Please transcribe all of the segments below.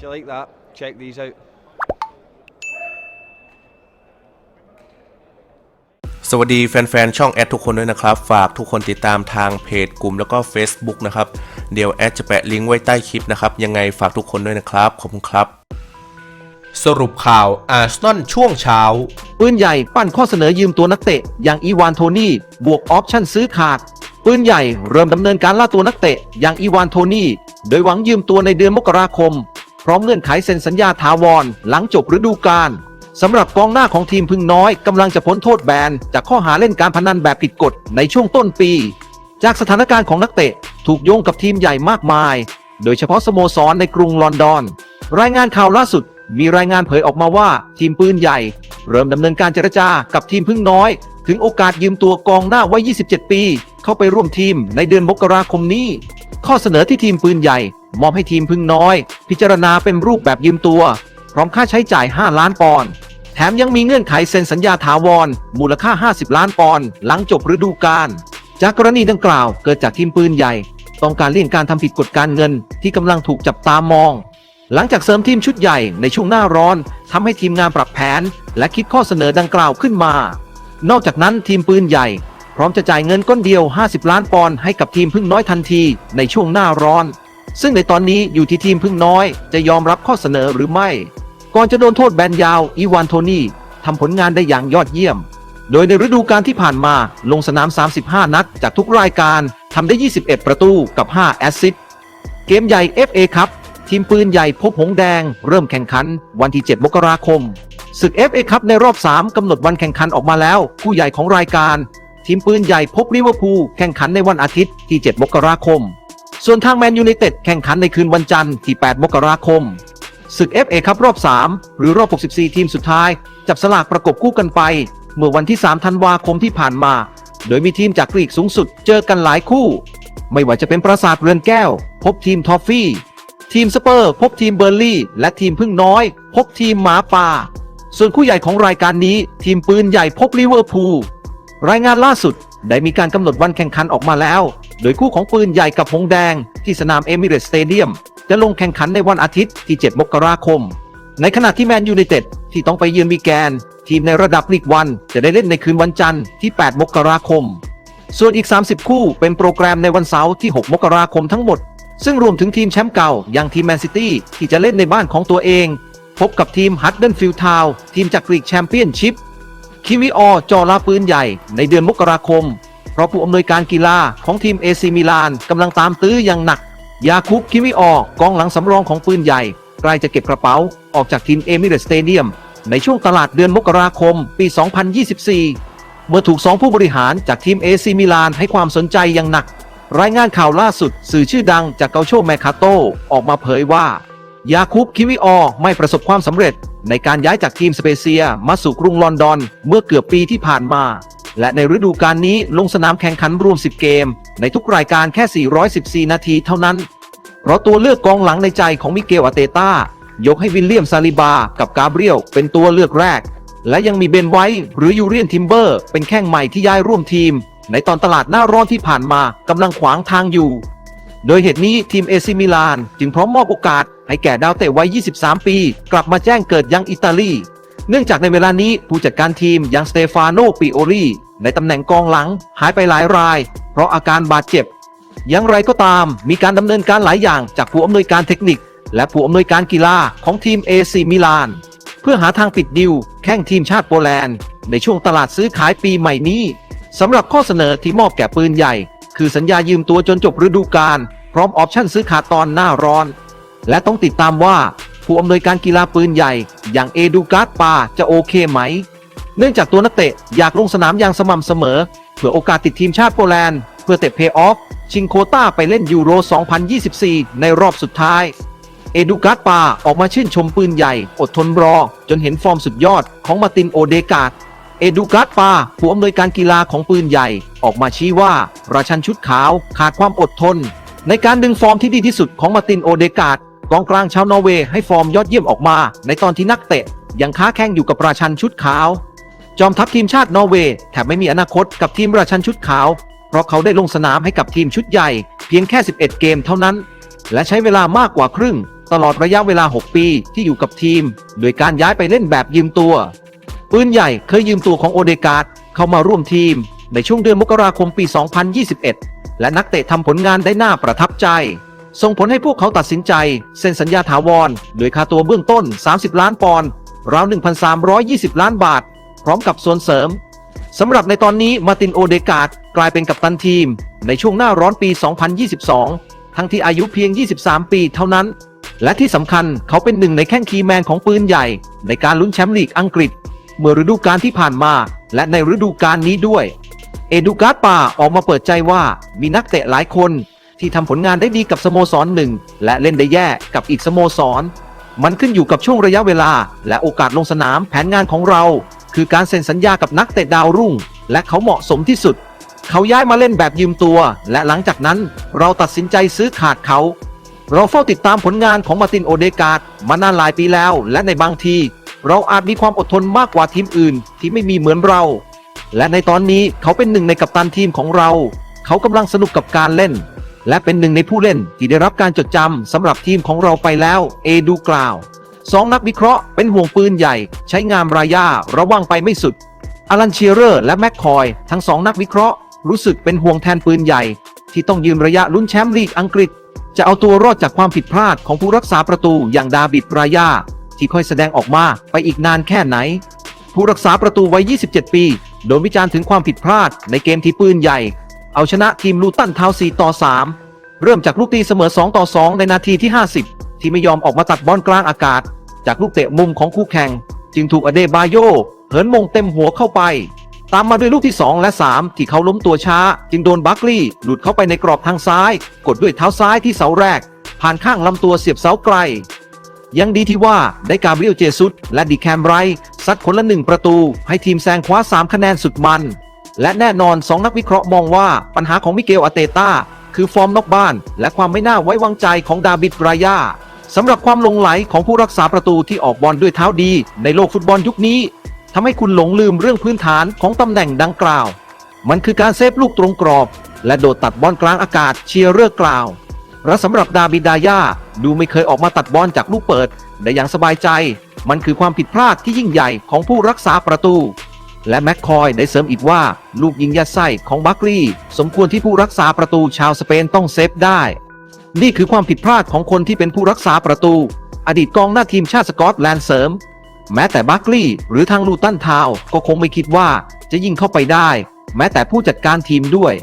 If you like that, check these out. สวัสดีแฟนๆ ช่องแอดทุกคนด้วยนะครับ ฝากทุกคนติดตามทางเพจกลุ่มแล้วก็ Facebook นะครับ เดี๋ยวแอดจะแปะลิงก์ไว้ใต้คลิปนะครับ ยังไงฝากทุกคนด้วยนะครับ ขอบคุณครับ สรุปข่าวอาร์เซนอลช่วงเช้า ปืนใหญ่ปั้นข้อเสนอยืมตัวนักเตะ อย่างอีวานโทนี่ บวกออปชั่นซื้อขาด ปืนใหญ่เริ่มดำเนินการล่าตัวนักเตะ อย่างอีวานโทนี่ โดยหวังยืมตัวในเดือนมกราคม พร้อมเงื่อนไขเซ็นสัญญาถาวร หลังจบฤดูกาลสำหรับกองหน้าของทีมพึ่งน้อยกำลังจะพ้นโทษแบนจากข้อหาเล่นการพนันแบบผิดกฎในช่วงต้นปี จากสถานการณ์ของนักเตะถูกโยงกับทีมใหญ่มากมาย โดยเฉพาะสโมสรในกรุงลอนดอน รายงานข่าวล่าสุดมีรายงานเผยออกมาว่าทีมปืนใหญ่ เริ่มดำเนินการเจรจากับทีมพึ่งน้อย ถึงโอกาสยืมตัวกองหน้าวัย 27 ปี เข้าไปร่วมทีมในเดือนมกราคมนี้ ข้อเสนอที่ทีมปืนใหญ่ มอบให้ทีมพึ่งน้อย พิจารณาเป็นรูปแบบยืมตัว พร้อมค่าใช้จ่าย 5 ล้านปอนด์แถมยังมีเงื่อนไขเซ็นสัญญาถาวร มูลค่า 50 ล้านปอนด์หลังจบฤดูกาลจากกรณีดังกล่าวเกิดจากทีมปืนใหญ่ ต้องการเลี่ยงการทำผิดกฎการเงินที่กำลังถูกจับตามอง หลังจากเสริมทีมชุดใหญ่ในช่วงหน้าร้อนทำให้ทีมงานปรับแผน และคิดข้อเสนอดังกล่าวขึ้นมา นอกจากนั้นทีมปืนใหญ่ พร้อมจะจ่ายเงินก้อนเดียว 50 ล้านปอนด์ให้กับทีมพึ่งน้อยทันทีในช่วงหน้าร้อน ซึ่งในตอนนี้อยู่ที่ทีมพึ่งน้อยจะยอมรับข้อเสนอหรือไม่ ก่อนจะโดนโทษแบนยาวอีวานโทนี่ทำผลงานได้อย่างยอดเยี่ยม โดยในฤดูกาลที่ผ่านมาลงสนาม 35 นัดจากทุกรายการทำได้ 21 ประตูกับ 5 แอสซิสต์เกมใหญ่ FA ครับทีมปืนใหญ่พบหงแดง เริ่มแข่งขันวันที่ 7 มกราคมศึก FA ครับในรอบ 3 กำหนดวันแข่งขันออกมาแล้ว ผู้ใหญ่ของรายการ ทีมปืนใหญ่พบลิเวอร์พูลแข่งขันในวันอาทิตย์ที่ 7 มกราคม ส่วนทางแมนยูไนเต็ดแข่งขันในคืนวันจันทร์ที่ 8 มกราคมศึก FA ครับรอบ 3 หรือรอบ 64 ทีมสุดท้าย จับสลากประกบคู่กันไป เมื่อวันที่ 3 ธันวาคมที่ผ่านมา โดยมีทีมจากกรีกสูงสุดเจอกันหลายคู่ ไม่ว่าจะเป็นปราสาทเรือนแก้ว พบทีมทอฟฟี่ ทีมสเปอร์ พบทีมเบอร์ลี่ และทีมพึ่งน้อย พบทีมหมาป่า ส่วนคู่ใหญ่ของรายการนี้ ทีมปืนใหญ่พบลิเวอร์พูล รายงานล่าสุดได้มีการกำหนดวันแข่งขันออกมาแล้ว โดยคู่ของปืนใหญ่กับหงแดง ที่สนามเอมิเรตสเตเดียม จะลงแข่งขันในวันอาทิตย์ที่ 7 มกราคม ในขณะที่แมนยูไนเต็ดที่ต้องไปเยือนวีแกน ทีมในระดับลีกวัน จะได้เล่นในคืนวันจันทร์ที่ 8 มกราคม ส่วนอีก 30 คู่เป็นโปรแกรมในวันเสาร์ที่ 6 มกราคมทั้งหมด ซึ่งรวมถึงทีมแชมป์เก่าอย่างทีมแมนซิตี้ที่จะเล่นในบ้านของตัวเอง พบกับทีมฮัตเดนฟิลด์ทาวน์ทีมจากกรีกแชมเปี้ยนชิพ คิวิออจอลาปืนใหญ่ในเดือนมกราคม เพราะผู้อำนวยการกีฬาของทีมเอซีมิลานกำลังตามตื้ออย่างหนัก ยาคุบคิวิออกองหลังสำรองของปืนใหญ่ใกล้จะเก็บกระเป๋าออกจากทีมเอมิเรตสเตเดียมในช่วงตลาดเดือนมกราคม ปี 2024 เมื่อถูกสองผู้บริหารจากทีมเอซีมิลานให้ความสนใจอย่างหนัก รายงานข่าวล่าสุด สื่อชื่อดังจากเกาโชแมคาโตออกมาเผยว่า ยาคุบคิวิออไม่ประสบความสำเร็จ ในการย้ายจากทีมสเปเซียมาสู่กรุงลอนดอนเมื่อเกือบปีที่ผ่านมา และในฤดูกาลนี้ลงสนามแข่งขันรวม 10 เกม ในทุกรายการแค่ 414 นาทีเท่านั้น เพราะตัวเลือกกองหลังในใจของมิเกลอาเตต้ายกให้วิลเลียมซาลิบา กับกาเบรียลเป็นตัวเลือกแรก และยังมีเบนไวท์หรือยูเรียนทิมเบอร์เป็นแข้งใหม่ที่ย้ายร่วมทีม ในตอนตลาดหน้าร้อนที่ผ่านมากำลังขวางทางอยู่ โดยเหตุนี้ทีมเอซิมิลานจึงพร้อมมอบโอกาส ให้แก่ดาวเตะวัย 23 ปี กลับมาแจ้งเกิดยังอิตาลี เนื่องจากในเวลานี้ผู้จัดการทีมยังสเตฟานโนปิโอลีในตำแหน่งกองหลังหายไปหลายราย เพราะอาการบาดเจ็บ อย่างไรก็ตามมีการดำเนินการหลายอย่างจากผู้อำนวยการเทคนิค และผู้อำนวยการกีฬาของทีมเอซิมิลานเพื่อหาทางปิดดิวแข่งทีมชาติโปแลนด์ ในช่วงตลาดซื้อขายปีใหม่นี้สำหรับข้อเสนอที่มอบแก่ปืนใหญ่ คือสัญญายืมตัวจนจบฤดูกาลพร้อมออปชั่นซื้อขาดตอนหน้าร้อน และต้องติดตามว่าผู้อำนวยการกีฬาปืนใหญ่ อย่างเอดูการ์ดปาจะโอเคไหม เนื่องจากตัวนักเตะอยากลงสนามอย่างสม่ำเสมอ เพื่อโอกาสติดทีมชาติโปแลนด์ เพื่อเตะเพย์ออฟชิงโคต้าไปเล่นยูโร 2024 ในรอบสุดท้าย เอดูการ์ดปาออกมาชื่นชมปืนใหญ่ อดทนรอ จนเห็นฟอร์มสุดยอดของมาตินโอเดกาด เอดูการ์ดปาผู้อำนวยการกีฬาของปืนใหญ่ ออกมาชี้ว่า ราชันชุดขาวขาดความอดทน ในการดึงฟอร์มที่ดีที่สุดของมาตินโอเดกาดกองกลางชาวนอร์เวย์ให้ฟอร์มยอดเยี่ยมออกมา ในตอนที่นักเตะ ยังค้าแข่งอยู่กับราชันชุดขาว จอมทัพทีมชาตินอร์เวย์แถบไม่มีอนาคตกับทีมราชันชุดขาว เพราะเขาได้ลงสนามให้กับทีมชุดใหญ่ เพียงแค่ 11 เกมเท่านั้น และใช้เวลามากกว่าครึ่ง ตลอดระยะเวลา 6 ปีที่อยู่กับทีม โดยการย้ายไปเล่นแบบยืมตัว ปืนใหญ่เคยยืมตัวของโอเดการ์ดเข้ามาร่วมทีม ในช่วงเดือนมกราคมปี 2021 และนักเตะทำผลงานได้น่าประทับใจ ส่งผลให้พวกเขาตัดสินใจ เซ็นสัญญาถาวรโดยค่าตัวเบื้องต้น 30 ล้านปอนด์ราว 1,320 ล้านบาท พร้อมกับส่วนเสริมสำหรับในตอนนี้มาร์ตินโอเดการ์ดกลายเป็นกัปตันทีม ในช่วงหน้าร้อนปี 2022 ทั้งที่อายุเพียง 23 ปีเท่านั้น และที่สำคัญเขาเป็นหนึ่งในแข้งคีย์แมนของปืนใหญ่ ในการลุ้นแชมป์ลีกอังกฤษ เมื่อฤดูกาลที่ผ่านมา และในฤดูกาลนี้ด้วย เอดูการ์ดป่าออกมาเปิดใจว่ามีนักเตะหลายคนที่ทำผลงานได้ดีกับสโมสรหนึ่ง และเล่นได้แย่กับอีกสโมสร มันขึ้นอยู่กับช่วงระยะเวลา และโอกาสลงสนามแผนงานของเรา คือการเซ็นสัญญากับนักเตะดาวรุ่ง และเขาเหมาะสมที่สุด เขาย้ายมาเล่นแบบยืมตัว และหลังจากนั้นเราตัดสินใจซื้อขาดเขา เราเฝ้าติดตามผลงานของมาตินโอเดการ์ดมานานหลายปีแล้ว และในบางที เราอาจมีความอดทนมากกว่าทีมอื่น ที่ไม่มีเหมือนเรา และในตอนนี้เขาเป็นหนึ่งในกัปตันทีมของเรา เขากำลังสนุกกับการเล่น และเป็นหนึ่งในผู้เล่นที่ได้รับการจดจำสำหรับทีมของเราไปแล้ว เอดูกล่าวสองนักวิเคราะห์เป็นห่วงปืนใหญ่ ใช้งามรายาระวังไปไม่สุดอลันเชียเรอร์และแม็กคอยทั้งสองนักวิเคราะห์รู้สึกเป็นห่วงแทนปืนใหญ่ ที่ต้องยืนระยะลุ้นแชมป์ลีกอังกฤษ จะเอาตัวรอดจากความผิดพลาดของผู้รักษาประตูอย่างดาบิดรายา ที่ค่อยแสดงออกมาไปอีกนานแค่ไหน ผู้รักษาประตูวัย 27 ปี โดนวิจารณ์ถึงความผิดพลาดในเกมที่ปืนใหญ่ เอาชนะทีมลูตันเท้า4ต่อ 3 เริ่มจากลูกตีเสมอ 2 ต่อ 2 ในนาทีที่ 50 ที่ไม่ยอมออกมาตัดบอลกลางอากาศ จากลูกเตะมุมของคู่แข่ง จึงถูกอเดบาโยเหินมงเต็มหัวเข้าไปตามมาด้วยลูกที่ 2 และ 3 ที่เขาล้มตัวช้า จึงโดนบัคลีย์หลุดเข้าไปในกรอบทางซ้าย กดด้วยเท้าซ้ายที่เสาแรก ผ่านข้างลำตัวเสียบเสาไกล ยังดีที่ว่าได้กาเบรียลเจซุสและดีแคมไรท์ซัดคนละหนึ่งประตู ให้ทีมแซงคว้า 3 คะแนนสุดมัน และแน่นอน 2 นักวิเคราะห์มองว่าปัญหาของมิเกลอาเตต้า คือฟอร์มนอกบ้าน และความไม่น่าไว้วางใจของดาบิดรายาสำหรับความหลงไหลของผู้รักษาประตูที่ออกบอลด้วยเท้าดี ในโลกฟุตบอลยุคนี้ทำให้คุณหลงลืมเรื่องพื้นฐานของตำแหน่งดังกล่าว มันคือการเซฟลูกตรงกรอบ และโดดตัดบอลกลางอากาศเชียร์เรือกล่าว และสำหรับดาบิดายาดูไม่เคยออกมาตัดบอลจากลูกเปิด ได้อย่างสบายใจ มันคือความผิดพลาดที่ยิ่งใหญ่ของผู้รักษาประตู และแม็กคอยได้เสริมอีกว่า ลูกยิงยัดไส้ของบัคลีสมควรที่ผู้รักษาประตูชาวสเปนต้องเซฟได้ นี่คือความผิดพลาดของคนที่เป็นผู้รักษาประตู อดีตกองหน้าทีมชาติสกอตแลนด์เสริม แม้แต่บัคลีหรือทางลูตันทาวก็คงไม่คิดว่าจะยิงเข้าไปได้ แม้แต่ผู้จัดการทีมด้วย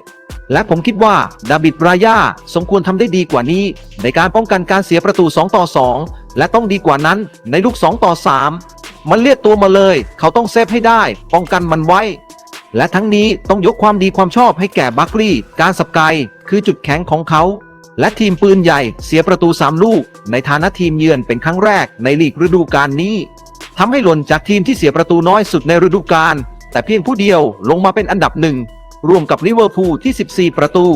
และผมคิดว่าดาบิดบรายาสมควรทำได้ดีกว่านี้ ในการป้องกันการเสียประตู 2 ต่อ 2 และต้องดีกว่านั้นในลูก 2 ต่อ 3 มันเรียกตัวมาเลย เขาต้องเซฟให้ได้ ป้องกันมันไว้ และทั้งนี้ต้องยกความดีความชอบให้แก่บัคลีย์การสับไกคือจุดแข็งของเขา และทีมปืนใหญ่เสียประตู 3 ลูก ในฐานะทีมเยือนเป็นครั้งแรกในลีกฤดูกาลนี้ทำให้หล่นจากทีมที่เสียประตูน้อยสุดในฤดูกาลแต่เพียงผู้เดียวลงมาเป็นอันดับหนึ่ง ร่วมกับลิเวอร์พูลที่ 14 ประตู